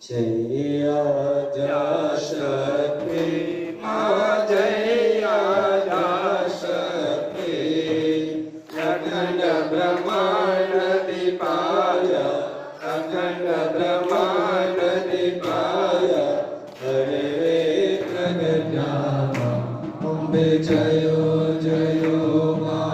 જય જય આદ્યાશક્તિ મા જય આદ્યાશક્તિ અખંડ બ્રહ્માંડ દીપાય અખંડ બ્રહ્માંડ દીપાય હરે રે પ્રગટ્યામા અંબે જયો જયો મા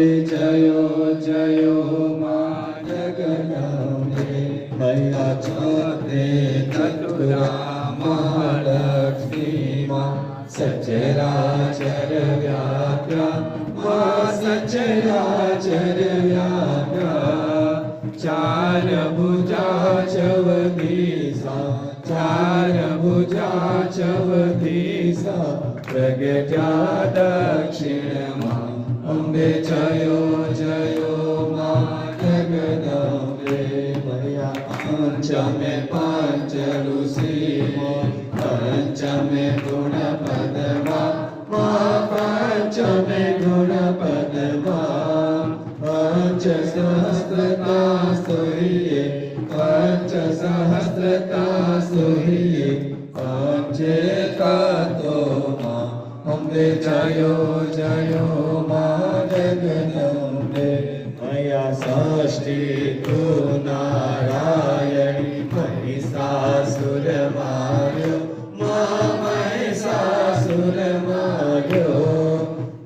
अम्बे जयो जयो मा जगदम्बे मैया छोते चतुरा महालक्ष्मी मा सचराचर व्याप्या मा सचराचर व्याप्या चार भुजा चवदीसा चार भुजा चवदीसा प्रगटा दक्षिणमा। અંબે જયો જયો માં જગદંબે મયા પંચમે પાંચ ઋષિમો પંચમે ગુણ પદમાં મા પંચમે ગુણ પદમાં પંચ સહસ્રતા સોહિયે પંચ સહસ્રતા સુહિયે પંચે કાતો માં અંબે જયો જયો મા જગદંબે મયા ષષ્ઠી તુ નારાયણી, મહિષાસુર માર્યો. મા મહિષાસુર માર્યો.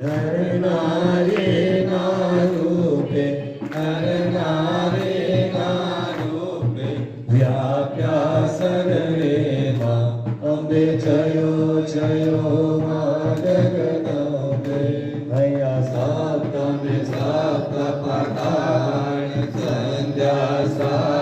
નરનારી ના રૂપે નરનારી ના રૂપે વ્યાપ્યા સર્વે માં અંબે જયો જયો Shasta.